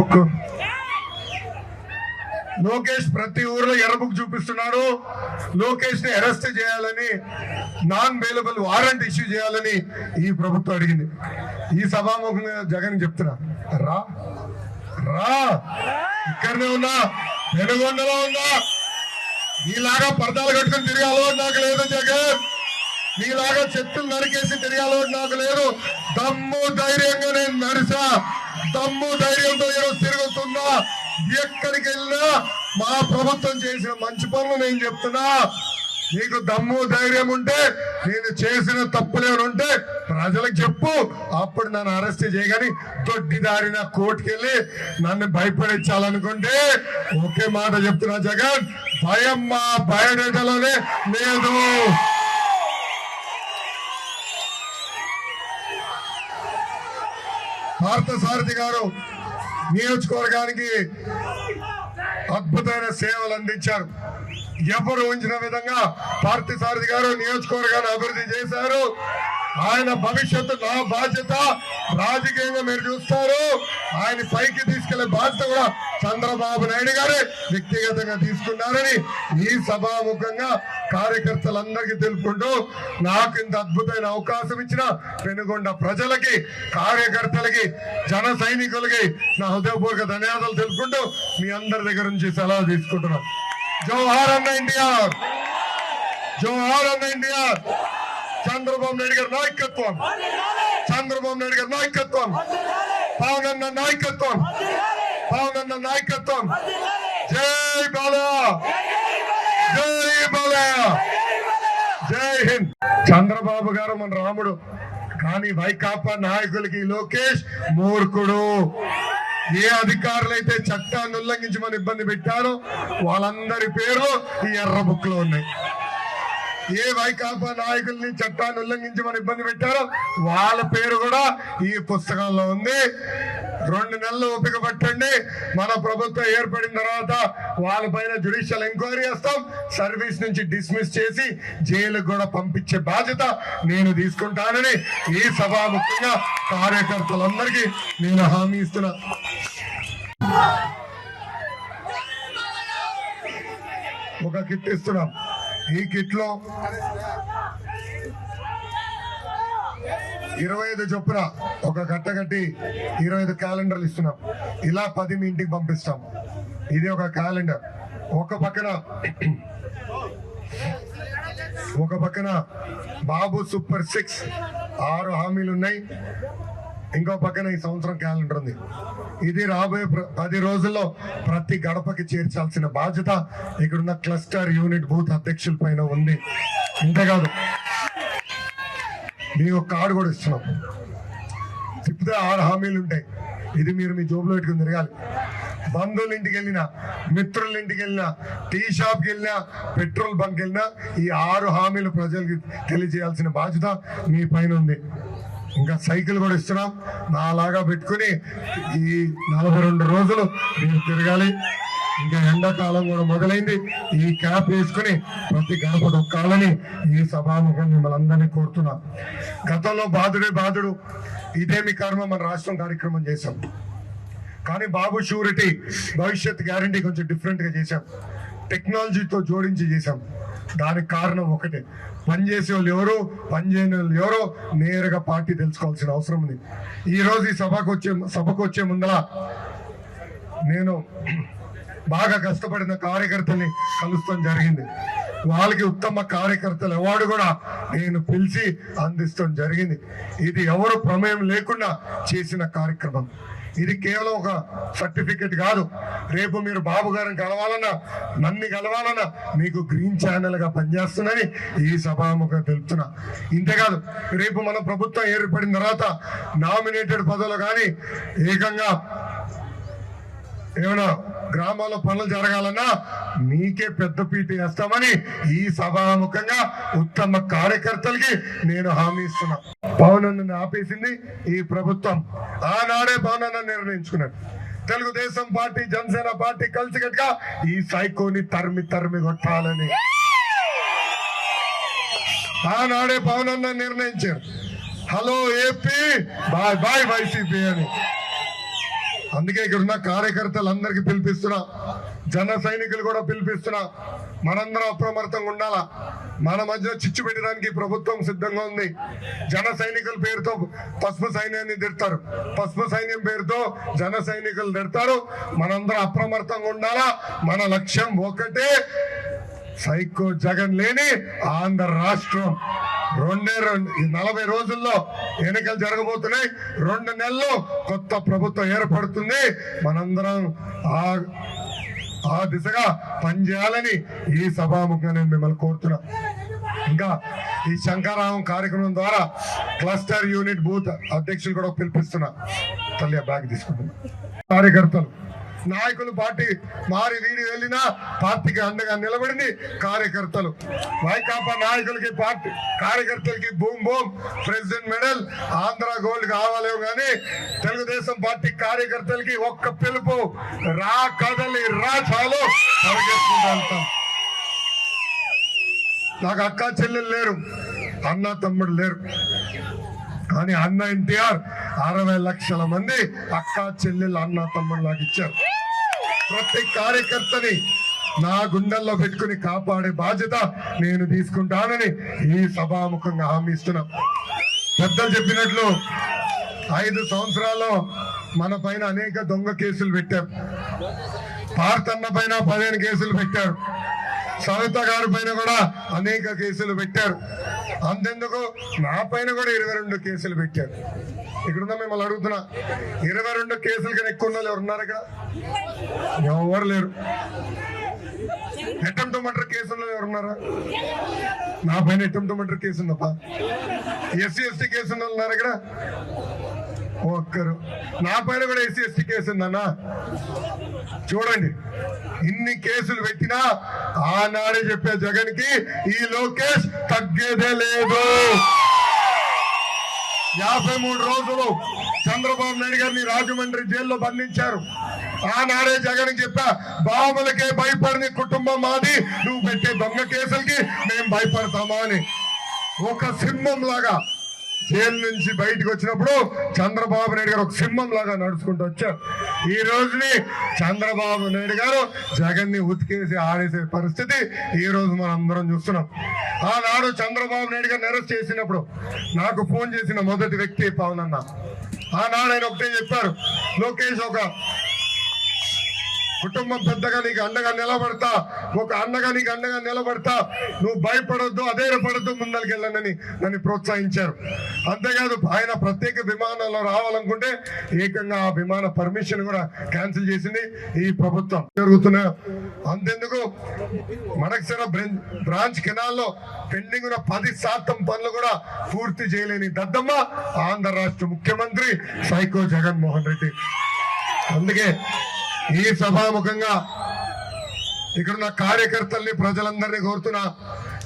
Book Lokesh ప్రతి ఊర్లో ఎర్ర బుక్ చూపిస్తున్నాడు. లోకేష్ని అరెస్ట్ చేయాలని నాన్ బెయిలబుల్ వారెంట్ ఇష్యూ చేయాలని ఈ ప్రభుత్వం అడిగింది. ఈ సభాముఖంగా జగన్ చెప్తున్నా. రా రా. ఇక్కడనే ఉన్నా వెనుగొండలో ఉన్నా. నీలాగా పర్దాలు కట్టుకుని తిరిగాలో నాకు లేదు జగన్. నీలాగా చెట్టులు నరికేసి తిరిగే నాకు లేదు. దమ్ము ధైర్యంగా నేను నరిసా దమ్ము ధైర్యంతో ఈరోజు తిరుగుతున్నా. ఎక్కడికి వెళ్ళినా మా ప్రభుత్వం చేసిన మంచి పనులు నేను చెప్తున్నా. నీకు దమ్ము ధైర్యం ఉంటే నేను చేసిన తప్పులేమని ఉంటే ప్రజలకు చెప్పు. అప్పుడు నన్ను అరెస్ట్ చేయగాని దొడ్డిదారిన కోర్టుకెళ్ళి నన్ను భయపడించాలనుకుంటే ఒకే మాట చెప్తున్నా జగన్ భయం మా బయోడేటాలోనే లేదు. పార్థసారథి గారు నియోజకవర్గానికి అద్భుతమైన సేవలు అందించారు. ఎవరు ఉంచిన విధంగా పార్థసారథి గారు నియోజకవర్గాన్ని అభివృద్ధి చేశారు? ఆయన భవిష్యత్తు నా బాధ్యత. రాజకీయంగా మీరు చూస్తారు. ఆయన పైకి తీసుకెళ్ళే బాధ్యత కూడా చంద్రబాబు నాయుడు గారే వ్యక్తిగతంగా తీసుకున్నారని ఈ సభాముఖంగా కార్యకర్తలందరికీ తెలుపుకుంటూ నాకు ఇంత అద్భుతమైన అవకాశం ఇచ్చిన పెనుగొండ ప్రజలకి కార్యకర్తలకి జన సైనికులకి నా హృదయపూర్వక ధన్యవాదాలు తెలుపుకుంటూ మీ అందరి దగ్గర నుంచి సలహా తీసుకుంటున్నాను జోహార్ అన్న ఇండియా జోహార్ అన్న ఇండియా చంద్రబాబు నాయుడు గారి నాయకత్వం. చంద్రబాబు నాయుడు గారి నాయకత్వం. పవన్ నాయకత్వం. పవన్ నాయకత్వం. జై బాలయ్య. జై బాలయ్య. జై హింద్. చంద్రబాబు గారు మన రాముడు. కానీ వైకాపా నాయకులకి లోకేష్ మూర్ఖుడు. ఏ అధికారులు అయితే చట్టాన్ని ఉల్లంఘించమని ఇబ్బంది పెట్టారో వాళ్ళందరి పేర్లు ఈ ఎర్ర బుక్లో ఉన్నాయి. ఏ వైకాపా నాయకుల్ని చట్టాన్ని ఉల్లంఘించమని ఇబ్బంది పెట్టారో వాళ్ళ పేరు కూడా ఈ పుస్తకంలో ఉంది. రెండు నెలలు ఓపిక పట్టండి. మన ప్రభుత్వం ఏర్పడిన తర్వాత వాళ్ళపైన జుడిషియల్ ఎంక్వైరీ చేస్తాం. సర్వీస్ నుంచి డిస్మిస్ చేసి జైలుకు కూడా పంపించే బాధ్యత నేను తీసుకుంటానని ఈ సభాముఖంగా కార్యకర్తలందరికీ నేను హామీ ఇస్తున్నా. ఒక కిట్ ఇస్తున్నాం. ఈ కిట్లో ఇరవై ఐదు చొప్పున ఒక గట్ట కట్టి ఇరవై ఐదు క్యాలెండర్లు ఇస్తున్నాం. ఇలా పది మీ ఇంటికి పంపిస్తాం. ఇది ఒక క్యాలెండర్. ఒక పక్కన ఒక పక్కన బాబు సూపర్ సిక్స్ ఆరు హామీలు ఉన్నాయి. ఇంకో పక్కన ఈ సంవత్సరం క్యాలెండర్ ఉంది. ఇది రాబోయే ప్ర- పది రోజుల్లో ప్రతి గడపకి చేర్చాల్సిన బాధ్యత ఇక్కడున్న క్లస్టర్ యూనిట్ బూత్ అధ్యక్షుల పైన ఉంది. ఇంతేకాదు మీకు ఒక కార్డు కూడా ఇస్తున్నాం. తిప్పితే ఆరు హామీలు ఉంటాయి. ఇది మీరు మీ జోబులో పెట్టుకుని తిరగాలి. బంధువుల ఇంటికి వెళ్ళినా మిత్రుల ఇంటికి వెళ్ళినా టీ షాప్కి వెళ్ళినా పెట్రోల్ బంక్ వెళ్ళినా ఈ ఆరు హామీలు ప్రజలకి తెలియజేయాల్సిన బాధ్యత మీ పైన ఉంది. ఇంకా సైకిల్ కూడా ఇస్తున్నాం. నాలాగా పెట్టుకుని ఈ నలభై రెండు రోజులు మీరు తిరగాలి. ఇంకా ఎండాకాలం కూడా మొదలైంది. ఈ క్యాప్ వేసుకుని ప్రతి గడప దొక్కాలని ఈ సభాముఖం మిమ్మల్ని అందరినీ కోరుతున్నా. గతంలో బాధుడే బాధుడు. ఇదేమి కర్మ మన రాష్ట్రం కార్యక్రమం చేశాం. కానీ బాబు షూరిటీ భవిష్యత్ గ్యారంటీ కొంచెం డిఫరెంట్గా చేశాం. టెక్నాలజీతో జోడించి చేశాం. దానికి కారణం ఒకటే. పనిచేసే వాళ్ళు ఎవరు? పనిచేయని వాళ్ళు ఎవరో? నేరుగా పార్టీ తెలుసుకోవాల్సిన అవసరం ఉంది. ఈ రోజు ఈ సభకు వచ్చే సభకు వచ్చే ముందర నేను బాగా కష్టపడిన కార్యకర్తల్ని కలుస్తాం జరిగింది. వాళ్ళకి ఉత్తమ కార్యకర్తల అవార్డు కూడా నేను పిలిచి అందిస్తాం జరిగింది. ఇది ఎవరు ప్రమేయం లేకుండా చేసిన కార్యక్రమం. ఇది కేవలం ఒక సర్టిఫికెట్ కాదు. రేపు మీరు బాబు గారిని కలవాలన్నా నన్ను కలవాలన్నా మీకు గ్రీన్ ఛానల్గా పనిచేస్తుందని ఈ సభాముఖం తెలుపుతున్నా. ఇంతేకాదు రేపు మన ప్రభుత్వం ఏర్పడిన తర్వాత నామినేటెడ్ పదవులు కానీ ఏకంగా ఏమైనా గ్రామాల్లో పనులు జరగాలన్నా మీకే పెద్ద పీట వేస్తామని ఈ సభాముఖంగా ఉత్తమ కార్యకర్తలకి నేను హామీ ఇస్తున్నా. పవన్ ఆపేసింది ఈ ప్రభుత్వం. ఆనాడే పవన్ నిర్ణయించుకున్నాడు తెలుగుదేశం పార్టీ జనసేన పార్టీ కలిసికట్టుగా ఈ సైకోని తరిమి తరిమి కొట్టాలని. ఆనాడే పవన్ నిర్ణయించారు. Hello AP bye bye YCP అని. అందుకే ఇక్కడ ఉన్న కార్యకర్తలందరికీ పిలిపిస్తున్నా. జన సైనికులు కూడా పిలిపిస్తున్నా. మనందరం అప్రమత్తంగా ఉండాలా? మన మధ్య చిచ్చు పెట్టడానికి ప్రభుత్వం సిద్ధంగా ఉంది. జన సైనికుల పేరుతో పసుపు సైన్యాన్ని తిడతారు పసుపు సైన్యం పేరుతో జన సైనికులు తిడతారు మనందరం అప్రమత్తంగా ఉండాలా? మన లక్ష్యం ఒకటే సైకో జగన్ లేని ఆంధ్ర రాష్ట్రం. రెండే రెండు నలభై రోజుల్లో ఎన్నికలు జరగబోతున్నాయి. రెండు నెలలు కొత్త ప్రభుత్వం ఏర్పడుతుంది. మనందరం ఆ ఆ దిశగా పనిచేయాలని ఈ సభాముఖంగా నేను మిమ్మల్ని కోరుతున్నా. ఇంకా ఈ శంకారామం కార్యక్రమం ద్వారా క్లస్టర్ యూనిట్ బూత్ అధ్యక్షులు కూడా పిలిపిస్తున్నా. తల్లి బ్యాగ్ తీసుకుంటున్నా. కార్యకర్తలు నాయకులు పార్టీ మారి వీడి వెళ్ళినా పార్టీకి అండగా నిలబడింది కార్యకర్తలు. వైకాపా నాయకులకి పార్టీ కార్యకర్తలకి boom boom president medal Andhra gold కావాలేమో కానీ తెలుగుదేశం పార్టీ కార్యకర్తలకి ఒక్క పిలుపు రా కదలి రా చాలు నాకు అక్క చెల్లెలు లేరు అన్న తమ్ముడు లేరు. కానీ అన్న ఎన్టీఆర్ అరవై లక్షల మంది అక్క చెల్లెలు అన్న తమ్ముడు నాకు ఇచ్చారు. ప్రతి కార్యకర్తని నా గుండెల్లో పెట్టుకుని కాపాడే బాధ్యత నేను తీసుకుంటానని ఈ సభాముఖంగా హామీ ఇస్తున్నా. పెద్దలు చెప్పినట్లు ఐదు సంవత్సరాల్లో మన పైన అనేక దొంగ కేసులు పెట్టారు పార్థన్న పైన పదిహేను కేసులు పెట్టారు. సవిత గారి పైన కూడా అనేక కేసులు పెట్టారు. అంతెందుకు? నా పైన కూడా ఇరవై రెండు కేసులు పెట్టారు. ఇక్కడున్న మిమ్మల్ని అడుగుతున్నా. ఇరవై రెండు కేసులు కానీ ఎక్కువ ఉన్న ఎవరున్నారు ఇక్కడ ఎవరు లేరు. అటెంప్ట్ మర్డర్ కేసుల్లో ఎవరున్నారా? నా పైన అటెంప్ట్ మర్డర్ కేసు ఉందప్ప ఎస్సీ ఎస్టీ కేసు ఉన్నారు ఇక్కడ. ఒక్కరు. నా పైన కూడా ఎస్సీ ఎస్టీ కేసు ఉందన్నా చూడండి. ఇన్ని కేసులు పెట్టినా ఆనాడే చెప్పే జగన్కి ఈ లోకేష్ తగ్గేదే లేదు. యాభై మూడు రోజులు చంద్రబాబు నాయుడు గారిని రాజమండ్రి జైల్లో బంధించారు. ఆనాడే జగన్ చెప్పా బాబులకే భయపడిన కుటుంబం మాది నువ్వు పెట్టే దొంగ కేసులకి మేము భయపడతామా అని. ఒక సింహం లాగా జైలు నుంచి బయటకు వచ్చినప్పుడు చంద్రబాబు నాయుడు గారు ఒక సింహం లాగా నడుచుకుంటూ వచ్చారు. ఈ రోజుని చంద్రబాబు నాయుడు గారు జగన్ని ఉతికేసి ఆడేసే పరిస్థితి ఈ రోజు మనం అందరం చూస్తున్నాం. ఆనాడు చంద్రబాబు నాయుడు గారిని అరెస్ట్ చేసినప్పుడు నాకు ఫోన్ చేసిన మొదటి వ్యక్తి పవన్ అన్న. ఆనాడు ఆయన ఒకటే చెప్పారు లోకేష్ ఒక కుటుంబం పెద్దగా నీకు అండగా నిలబడతా. ఒక అన్నగా నీకు అండగా నిలబడతా. నువ్వు భయపడొద్దు అధైర్యపడద్దు ముందరికి వెళ్ళనని నన్ను ప్రోత్సహించారు. అంతేకాదు ఆయన ప్రత్యేక విమానంలో రావాలనుకుంటే ఏకంగా ఆ విమాన పర్మిషన్ కూడా క్యాన్సిల్ చేసింది ఈ ప్రభుత్వం. జరుగుతున్న అంతెందుకు? మడకసర బ్రాంచ్ కెనాల్లో పెండింగ్ ఉన్న పది శాతం పనులు కూడా పూర్తి చేయలేని దద్దమ్మ ఆంధ్ర రాష్ట్ర ముఖ్యమంత్రి సైకో జగన్మోహన్ రెడ్డి. అందుకే ఈ సభాముఖంగా ఇక్కడున్న కార్యకర్తల్ని ప్రజలందరినీ కోరుతున్నా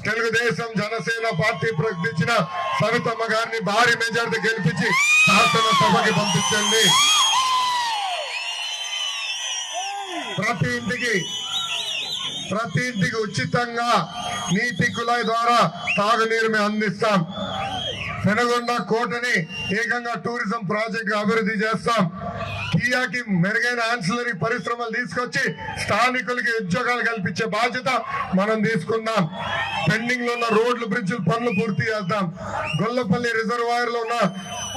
తెలుగుదేశం జనసేన పార్టీ ప్రకటించిన సవితమ్మ గారిని భారీ మెజార్టీ గెలిపించి శాసన సభకి పంపించండి. ప్రతి ఇంటికి ప్రతి ఇంటికి ఉచితంగా నీటి కుళాయి ద్వారా తాగునీరు మేము అందిస్తాం. పెనగొండ కోటని ఏకంగా టూరిజం ప్రాజెక్ట్ అభివృద్ధి చేస్తాం. కియాకి మెరుగైన ఆన్సిలరీ పరిశ్రమలు తీసుకొచ్చి స్థానికులకి ఉద్యోగాలు కల్పించే బాధ్యత మనం తీసుకుందాం. పెండింగ్లో ఉన్న రోడ్లు బ్రిడ్జిలు పనులు పూర్తి చేద్దాం. గొల్లపల్లి రిజర్వాయర్లో ఉన్న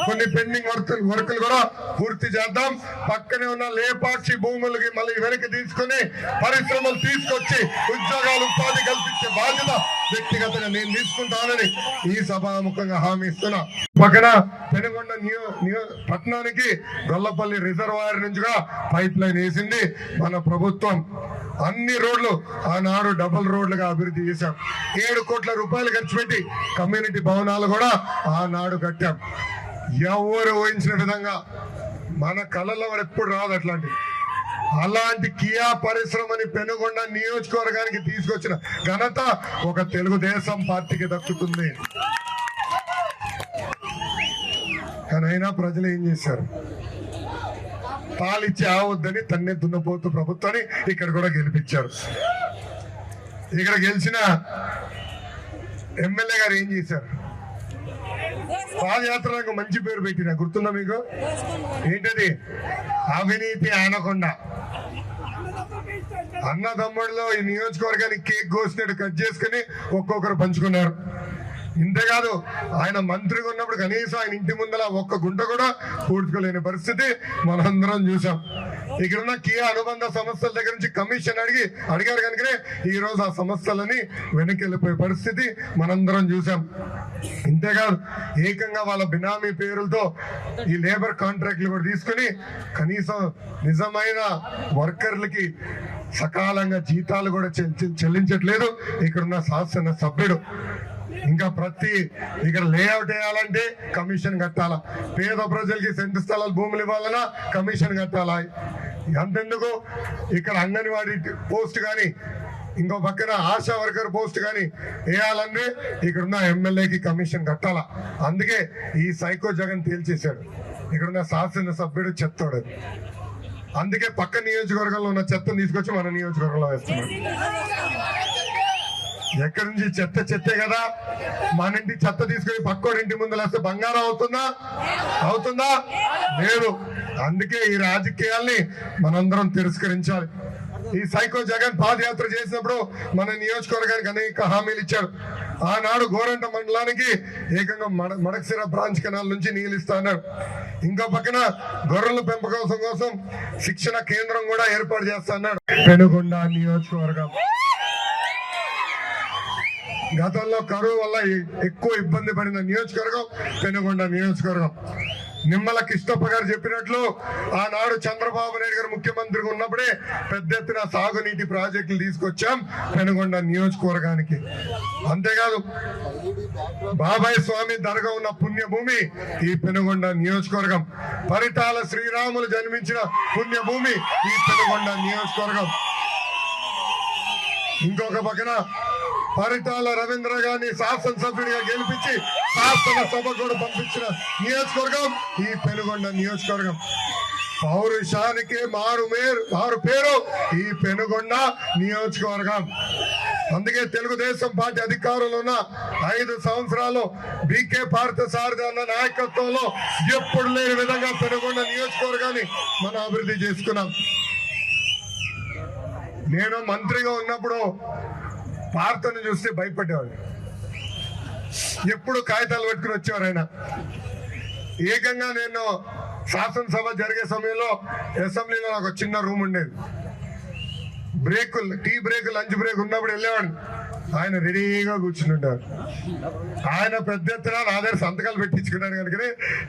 కొన్ని పెండింగ్ వర్క్ వర్కులు కూడా పూర్తి చేద్దాం. పక్కనే ఉన్న లేపాక్షి భూములకి మళ్ళీ వెనక్కి తీసుకొని పరిశ్రమలు తీసుకొచ్చి ఉద్యోగాలు ఉపాధి కల్పించే బాధ్యత వ్యక్తిగతంగా నేను తీసుకుంటానని ఈ సభాముఖంగా హామీ ఇస్తున్నా. పక్కన పెనుగొండ నియో నియో పట్టణానికి గొల్లపల్లి రిజర్వాయర్ నుంచిగా పైప్ లైన్ వేసింది మన ప్రభుత్వం. అన్ని రోడ్లు ఆనాడు డబుల్ రోడ్లుగా అభివృద్ధి చేశాం. ఏడు కోట్ల రూపాయలు ఖర్చు పెట్టి కమ్యూనిటీ భవనాలు కూడా ఆనాడు కట్టాం. ఎవరు ఊహించిన విధంగా మన కళలో ఎప్పుడు రాదు అట్లాంటి అలాంటి కియా పరిశ్రమని పెనుగొండ నియోజకవర్గానికి తీసుకొచ్చిన ఘనత ఒక తెలుగుదేశం పార్టీకి దక్కుతుంది. కానీ అయినా ప్రజలు ఏం చేశారు? పాలిచ్చి ఆవద్దని తన్నే దున్నపోతు ప్రభుత్వాన్ని ఇక్కడ కూడా గెలిపించారు. ఇక్కడ గెలిచిన ఎమ్మెల్యే గారు ఏం చేశారు? పాదయాత్రకు మంచి పేరు పెట్టిన గుర్తుందా మీకు? ఏంటది? అవినీతి ఆనకుండా. అన్నదమ్ముడిలో ఈ నియోజకవర్గానికి కేక్ కోసినట్టు కట్ చేసుకుని ఒక్కొక్కరు పంచుకున్నారు. ఇంతేకాదు ఆయన మంత్రిగా ఉన్నప్పుడు కనీసం ఆయన ఇంటి ముందర ఒక్క గుంట కూడా పూడ్చుకోలేని పరిస్థితి మనందరం చూసాం ఇక్కడ ఉన్న కియా అనుబంధ సంస్థల దగ్గర నుంచి కమిషన్ అడిగి అడిగారు కనుకనే ఈరోజు ఆ సంస్థలని వెనక్కి వెళ్ళిపోయే పరిస్థితి మనందరం చూసాం ఇంతేకాదు ఏకంగా వాళ్ళ బినామీ పేరులతో ఈ లేబర్ కాంట్రాక్ట్లు కూడా తీసుకుని కనీసం నిజమైన వర్కర్లకి సకాలంగా జీతాలు కూడా చె- చెల్లించట్లేదు. ఇక్కడున్న శాసన సభ్యుడు ఇంకా ప్రతి ఇక్కడ లేఅవుట్ వేయాలంటే కమిషన్ కట్టాలా? పేద ప్రజలకి సెంటు స్థలాలు భూములు ఇవ్వాలన్నా కమిషన్ కట్టాలా? అంతెందుకు? ఇక్కడ అంగన్వాడీ పోస్ట్ కానీ ఇంకో పక్కన ఆశా వర్కర్ పోస్ట్ కానీ వేయాలంటే ఇక్కడున్న ఎమ్మెల్యేకి కమిషన్ కట్టాలా? అందుకే ఈ సైకో జగన్ తేల్చేశాడు. ఇక్కడున్న శాసన సభ్యుడు చెత్తోడు. అందుకే పక్క నియోజకవర్గంలో ఉన్న చెత్తను తీసుకొచ్చి మన నియోజకవర్గంలో వేస్తున్నాడు. ఎక్కడి నుంచి చెత్త చెత్తే కదా? మన ఇంటి చెత్త తీసుకుని పక్కోడింటి ముందు వస్తే బంగారం అవుతుందా? అవుతుందా? లేదు. అందుకే ఈ రాజకీయాల్ని మనందరం తిరస్కరించాలి. ఈ సైకో జగన్ పాదయాత్ర చేసినప్పుడు మన నియోజకవర్గానికి అనేక హామీలు ఇచ్చాడు. ఆనాడు గోరంట మండలానికి ఏకంగా మడ మడక్సిర బ్రాంచ్ కెనాల్ నుంచి నీళ్ళు అన్నాడు. ఇంకో పక్కన గొర్రెల పెంపకం కోసం శిక్షణ కేంద్రం కూడా ఏర్పాటు చేస్తా అన్నాడు. పెనుగొండ నియోజకవర్గం. గతంలో కరువు వల్ల ఎక్కువ ఇబ్బంది పడిన నియోజకవర్గం పెనుగొండ నియోజకవర్గం. నిమ్మల కిష్టప్ప గారు చెప్పినట్లు ఆనాడు చంద్రబాబు నాయుడు గారు ముఖ్యమంత్రిగా ఉన్నప్పుడే పెద్ద ఎత్తున సాగునీటి ప్రాజెక్టులు తీసుకొచ్చాం పెనుగొండ నియోజకవర్గానికి. అంతేకాదు బాబాయ్ స్వామి దర్గా ఉన్న పుణ్యభూమి ఈ పెనుగొండ నియోజకవర్గం. పరిటాల శ్రీరాములు జన్మించిన పుణ్యభూమి ఈ పెనుగొండ నియోజకవర్గం. ఇంకొక పక్కన పరిటాల రవీంద్ర గారిని శాసనసభ్యుడిగా గెలిపించి శాసనసభ కూడా పంపించిన నియోజకవర్గం ఈ పెనుగొండ నియోజకవర్గం. పౌరుషానికి మారు మేరు మారు పేరు ఈ పెనుగొండ నియోజకవర్గం. అందుకే తెలుగుదేశం పార్టీ అధికారంలో ఉన్న ఐదు సంవత్సరాలు బీకే సారథి అన్న నాయకత్వంలో ఎప్పుడు లేని విధంగా పెనుగొండ నియోజకవర్గాన్ని మనం అభివృద్ధి చేసుకున్నాం. నేను మంత్రిగా ఉన్నప్పుడు పార్తను చూస్తే భయపడేవాడు ఎప్పుడు కాగితాలు పట్టుకుని వచ్చేవారు ఆయన ఏకంగా నేను శాసనసభ జరిగే సమయంలో అసెంబ్లీలో నాకు ఒక చిన్న రూమ్ ఉండేది. బ్రేకులు టీ బ్రేక్ లంచ్ బ్రేక్ ఉన్నప్పుడు వెళ్ళేవాడు ఆయన రెడీగా కూర్చుని ఉండేవారు ఆయన పెద్ద ఎత్తున నా దగ్గర సంతకాలు పెట్టించుకున్నాను కనుక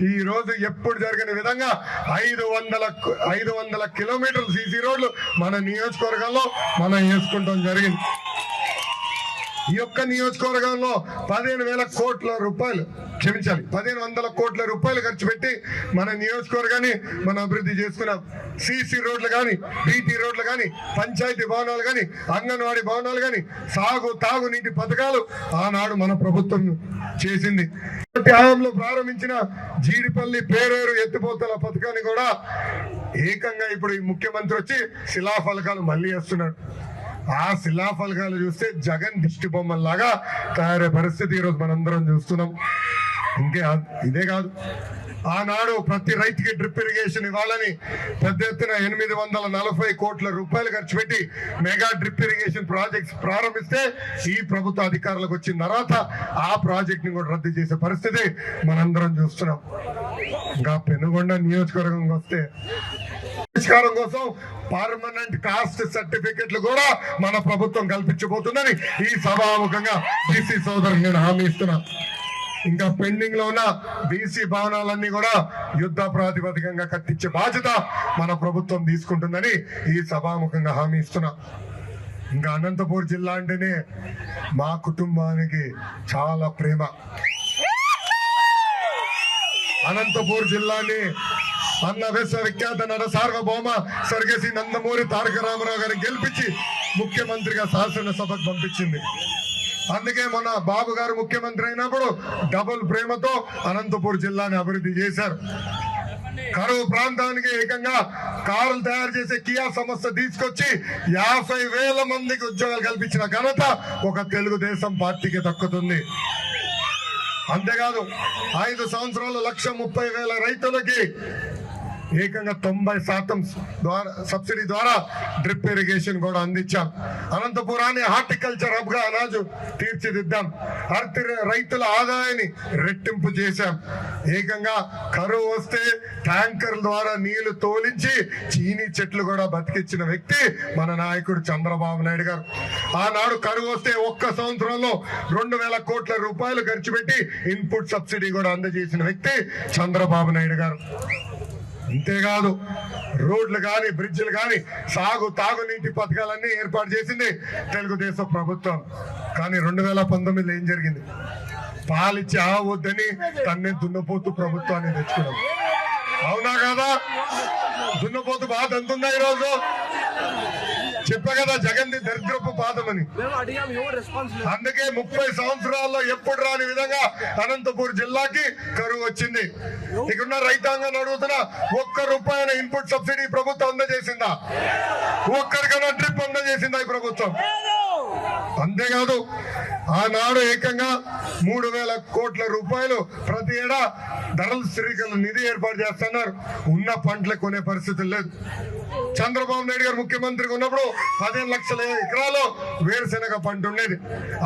ఈ రోజు ఎప్పుడు జరిగిన విధంగా ఐదు వందల ఐదు వందల కిలోమీటర్లు సీసీ రోడ్లు మన నియోజకవర్గంలో మనం వేసుకుంటాం జరిగింది. ఈ యొక్క నియోజకవర్గంలో పదిహేను వేల కోట్ల రూపాయలు క్షమించాలి పదిహేను వందల కోట్ల రూపాయలు ఖర్చు పెట్టి మన నియోజకవర్గాన్ని మనం అభివృద్ధి చేసుకున్నాం. సిసి రోడ్లు కానీ బీటీ రోడ్లు కానీ పంచాయతీ భవనాలు కానీ అంగన్వాడీ భవనాలు కానీ సాగు తాగునీటి పథకాలు ఆనాడు మన ప్రభుత్వం చేసింది. మొదటి ప్రారంభించిన జీడిపల్లి పేరేరు ఎత్తిపోతల పథకాన్ని కూడా ఏకంగా ఇప్పుడు ఈ ముఖ్యమంత్రి వచ్చి శిలాఫలకాలు మళ్ళీ వస్తున్నాడు. ఆ శిలాఫలకాలు చూస్తే జగన్ దిష్టి బొమ్మల్లాగా తయారయ్యే పరిస్థితి ఈరోజు మనందరం చూస్తున్నాం. ఇంకే ఇదే కాదు. ఆనాడు ప్రతి రైతుకి డ్రిప్ ఇరిగేషన్ ఇవ్వాలని పెద్ద ఎత్తున ఎనిమిది వందల నలభై కోట్ల రూపాయలు ఖర్చు పెట్టి మెగా డ్రిప్ ఇరిగేషన్ ప్రాజెక్ట్స్ ప్రారంభిస్తే ఈ ప్రభుత్వ అధికారులకు వచ్చిన తర్వాత ఆ ప్రాజెక్ట్ని కూడా రద్దు చేసే పరిస్థితి మనందరం చూస్తున్నాం. ఇంకా పెనుగొండ నియోజకవర్గం వస్తే పరిష్కారం కోసం పర్మనెంట్ కాస్ట్ సర్టిఫికెట్లు కూడా మన ప్రభుత్వం కల్పించబోతుందని ఈ సభాముఖంగా బీసీ సోదరుని నేను హామీ ఇస్తున్నా. ఇంకా పెండింగ్లో ఉన్న బీసీ భవనాలన్నీ కూడా యుద్ధ ప్రాతిపదికంగా కట్టించే బాధ్యత మన ప్రభుత్వం తీసుకుంటుందని ఈ సభాముఖంగా హామీ ఇస్తున్నా. ఇంకా అనంతపూర్ జిల్లా అంటేనే మా కుటుంబానికి చాలా ప్రేమ. అనంతపూర్ జిల్లాని అన్న విఖ్యాత నర సార్వభౌమ స్వర్గశ్రీ నందమూరి తారక రామారావు గారిని గెలిపించి ముఖ్యమంత్రిగా శాసనసభకు పంపించింది. అందుకే మొన్న బాబు గారు ముఖ్యమంత్రి అయినప్పుడు డబుల్ ప్రేమతో అనంతపూర్ జిల్లాని అభివృద్ధి చేశారు. కరువు ప్రాంతానికి ఏకంగా కారులు తయారు చేసే కియా సంస్థ తీసుకొచ్చి యాభై వేల మందికి ఉద్యోగాలు కల్పించిన ఘనత ఒక తెలుగుదేశం పార్టీకి దక్కుతుంది. అంతేకాదు ఐదు సంవత్సరాలు లక్ష ముప్పై వేల రైతులకి ఏకంగా తొంభై శాతం ద్వారా సబ్సిడీ ద్వారా డ్రిప్ ఇరిగేషన్ కూడా అందించాం. అనంతపురాన్ని హార్టికల్చర్ హబ్గా అనాజు తీర్చిదిద్దాం. అర్తి రైతుల ఆదాయాన్ని రెట్టింపు చేశాం. ఏకంగా కరువు వస్తే ట్యాంకర్ల ద్వారా నీళ్ళు తోలించి చీనీ చెట్లు కూడా బతికించిన వ్యక్తి మన నాయకుడు చంద్రబాబు నాయుడు గారు. ఆనాడు కరువు వస్తే ఒక్క సంవత్సరంలో రెండు వేల కోట్ల రూపాయలు ఖర్చు పెట్టి ఇన్పుట్ సబ్సిడీ కూడా అందజేసిన వ్యక్తి చంద్రబాబు నాయుడు గారు. అంతేకాదు రోడ్లు కానీ బ్రిడ్జిలు కానీ సాగు తాగునీటి పథకాలన్నీ ఏర్పాటు చేసింది తెలుగుదేశం ప్రభుత్వం. కానీ రెండు వేల పంతొమ్మిదిలో ఏం జరిగింది? పాలిచ్చి ఆవద్దని తన్నే దున్నపోతూ ప్రభుత్వాన్ని తెచ్చుకున్నాం. అవునా కదా? దున్నపోతు బాధ ఎంతుందా ఈరోజు? చెప్పా కదా జగన్ దరిద్రపు పాదమని. అందుకే ముప్పై సంవత్సరాల్లో ఎప్పుడు రాని విధంగా అనంతపూర్ జిల్లాకి కరువు వచ్చింది. ఇక్కడున్న రైతాంగం అడుగుతున్నా ఒక్క రూపాయల ఇన్పుట్ సబ్సిడీ ప్రభుత్వం అందజేసిందా? ఒక్కరికైనా ట్రిప్ అందజేసిందా ఈ ప్రభుత్వం? అంతేకాదు ఆనాడు ఏకంగా మూడు వేల కోట్ల రూపాయలు ప్రతి ఏడా ధరల స్థిరీకరణ నిధి ఏర్పాటు చేస్తున్నారు. ఉన్న పంటలు కొనే పరిస్థితి లేదు. చంద్రబాబు నాయుడు గారు ముఖ్యమంత్రిగా ఉన్నప్పుడు పదిహేను లక్షల ఎకరాలు వేరుశెనగ పంట ఉండేది.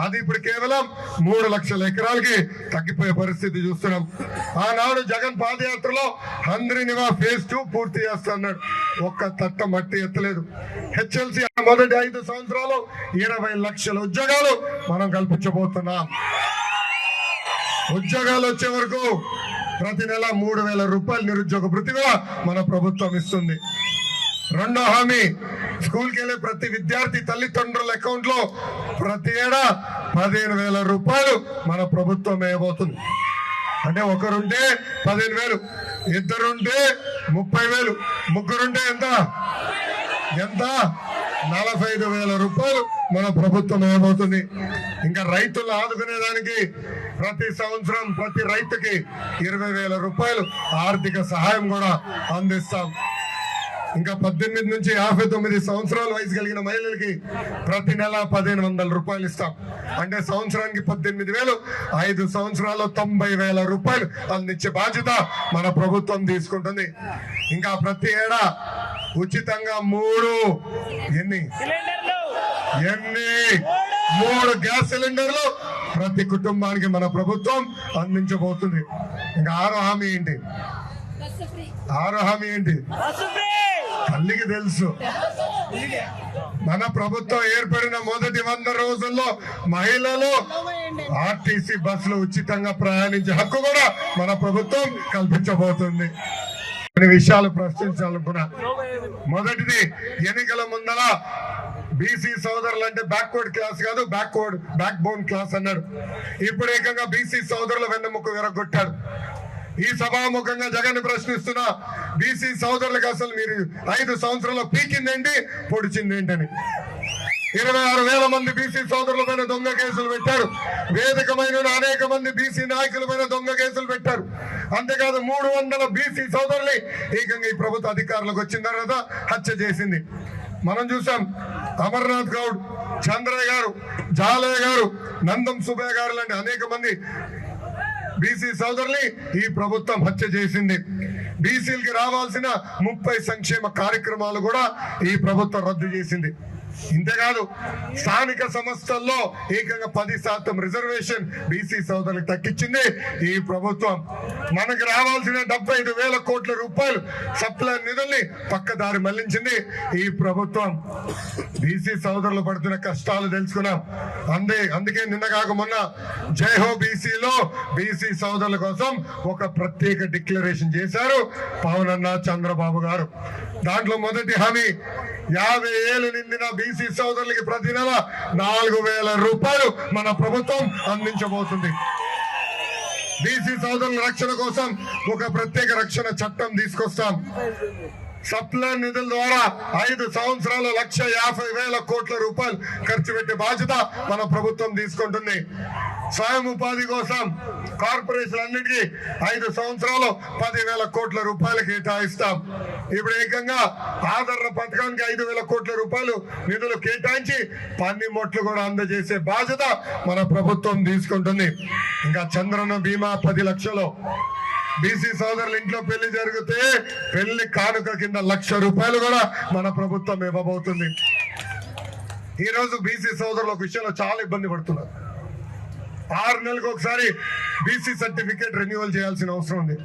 అది ఇప్పుడు కేవలం మూడు లక్షల ఎకరాలకి తగ్గిపోయే పరిస్థితి చూస్తున్నాం. ఆనాడు జగన్ పాదయాత్రలో హంద్రినివా ఫేజ్ టూ పూర్తి చేస్తున్నాడు ఒక్క తట్ట మట్టి ఎత్తలేదు. హెచ్ఎల్సి మొదటి ఐదు సంవత్సరాలు ఇరవై లక్షల ఉద్యోగాలు మనం కల్పించబోతున్నాం. ఉద్యోగాలు వచ్చే వరకు ప్రతి నెల మూడు వేల రూపాయలు నిరుద్యోగ వృత్తిగా మన ప్రభుత్వం ఇస్తుంది. రెండో హామీ స్కూల్కి వెళ్ళే ప్రతి విద్యార్థి తల్లిదండ్రుల అకౌంట్లో ప్రతి ఏడా పదిహేను వేల రూపాయలు మన ప్రభుత్వం వేయబోతుంది. అంటే ఒకరుంటే పదిహేను వేలు ఇద్దరుంటే ముప్పై వేలు ముగ్గురుంటే ఎంత? ఎంత? నలభై ఐదు వేల రూపాయలు మన ప్రభుత్వం ఏమవుతుంది ఇంకా రైతులు ఆదుకునేదానికి ప్రతి సంవత్సరం ప్రతి రైతుకి ఇరవై వేల రూపాయలు ఆర్థిక సహాయం కూడా అందిస్తాం. ఇంకా పద్దెనిమిది నుంచి యాభై తొమ్మిది సంవత్సరాల వయసు కలిగిన మహిళలకి ప్రతి నెల పదిహేను వందల రూపాయలు ఇస్తాం. అంటే సంవత్సరానికి పద్దెనిమిది వేలు ఐదు సంవత్సరాల్లో తొంభై వేల రూపాయలు అందించే బాధ్యత మన ప్రభుత్వం తీసుకుంటుంది. ఇంకా ప్రతి ఏడా ఉచితంగా మూడు. ఎన్ని? ఎన్ని? మూడు గ్యాస్ సిలిండర్లు. ప్రతి కుటుంబానికి మన ప్రభుత్వం అందించబోతుంది. ఇంకా ఆరో హామీ ఏంటి? ఆరో హామీ ఏంటి? తల్లికి తెలుసు. మన ప్రభుత్వం ఏర్పడిన మొదటి వంద రోజుల్లో మహిళలు ఆర్టీసీ బస్సులు ఉచితంగా ప్రయాణించే హక్కు కూడా మన ప్రభుత్వం కల్పించబోతుంది. కొన్ని విషయాలు ప్రశ్నించాలనుకున్నా. మొదటిది ఎన్నికల ముందర బీసీ సోదరులు అంటే బ్యాక్వర్డ్ క్లాస్ కాదు బ్యాక్వర్డ్ బ్యాక్ బోన్ క్లాస్ అన్నాడు ఇప్పుడు ఏకంగా బీసీ సోదరుల వెన్నెముక విరగొట్టాడు ఈ సభాముఖంగా జగన్ ప్రశ్నిస్తున్నా బీసీ సోదరులకు అసలు మీరు ఐదు సంవత్సరాల పీకిందేంటి పొడిచిందేంటని ఇరవై ఆరు వేల మంది బీసీ సోదరుల పైన దొంగ కేసులు పెట్టారు. వేదికమైన అనేక మంది బీసీ నాయకుల పైన దొంగ కేసులు పెట్టారు. అంతేకాదు మూడు వందల బీసీ సోదరులే ఏకంగా ఈ ప్రభుత్వ అధికారులకు వచ్చిన తర్వాత హత్య చేసింది. మనం చూసాం అమర్నాథ్ గౌడ్ చంద్రయ్య గారు జాలయ్య గారు నందం సుబ్బయ్య గారు లాంటి అనేక మంది బీసీ సోదరుని ఈ ప్రభుత్వం హత్య చేసింది. బీసీలకి రావాల్సిన ముప్పై సంక్షేమ కార్యక్రమాలు కూడా ఈ ప్రభుత్వం రద్దు చేసింది. ఇంతేకాదు స్థానిక సంస్థల్లో ఏకంగా పది శాతం రిజర్వేషన్ బీసీ సోదరులకు తగ్గించింది ఈ ప్రభుత్వం. మనకు రావాల్సిన డెబ్బై ఐదు వేల కోట్ల రూపాయలు సప్లై నిధుల్ని పక్కదారి మళ్ళించింది ఈ ప్రభుత్వం. బీసీ సోదరులు పడుతున్న కష్టాలు తెలుసుకున్నాం. అందే అందుకే నిన్న కాక మొన్న జై హో బీసీలో బీసీ సోదరుల కోసం ఒక ప్రత్యేక డిక్లరేషన్ చేశారు పవన్ అన్న చంద్రబాబు గారు. దాంట్లో మొదటి హామీ యాభై ఏళ్ళు నిండిన బీసీ సోదరులకి ప్రతి నెల నాలుగు వేల రూపాయలు మన ప్రభుత్వం అందించబోతుంది. బీసీ సోదరుల రక్షణ కోసం ఒక ప్రత్యేక రక్షణ చట్టం తీసుకొస్తాం. సప్లై నిధుల ద్వారా ఐదు సంవత్సరాల లక్ష యాభై వేల కోట్ల రూపాయలు ఖర్చు పెట్టే బాధ్యత మన ప్రభుత్వం తీసుకుంటుంది. స్వయం ఉపాధి కోసం కార్పొరేషన్ అన్నిటికీ ఐదు సంవత్సరాలు పదివేల కోట్ల రూపాయలు కేటాయిస్తాం. ఇప్పుడు ఏకంగా ఆదరణ పథకానికి ఐదు వేల కోట్ల రూపాయలు నిధులు కేటాయించి పన్నిమొట్లు కూడా అందజేసే బాధ్యత మన ప్రభుత్వం తీసుకుంటుంది. ఇంకా చంద్రన బీమా పది లక్షలు. బీసీ సోదరుల ఇంట్లో పెళ్ళి జరిగితే పెళ్ళి కానుక కింద లక్ష రూపాయలు కూడా మన ప్రభుత్వం ఇవ్వబోతుంది. ఈ రోజు బీసీ సోదరులు ఒక విషయంలో చాలా ఇబ్బంది పడుతున్నారు. ఆరు నెలలకు ఒకసారి బీసీ సర్టిఫికేట్ రెన్యువల్ చేయాల్సిన అవసరం ఉంది.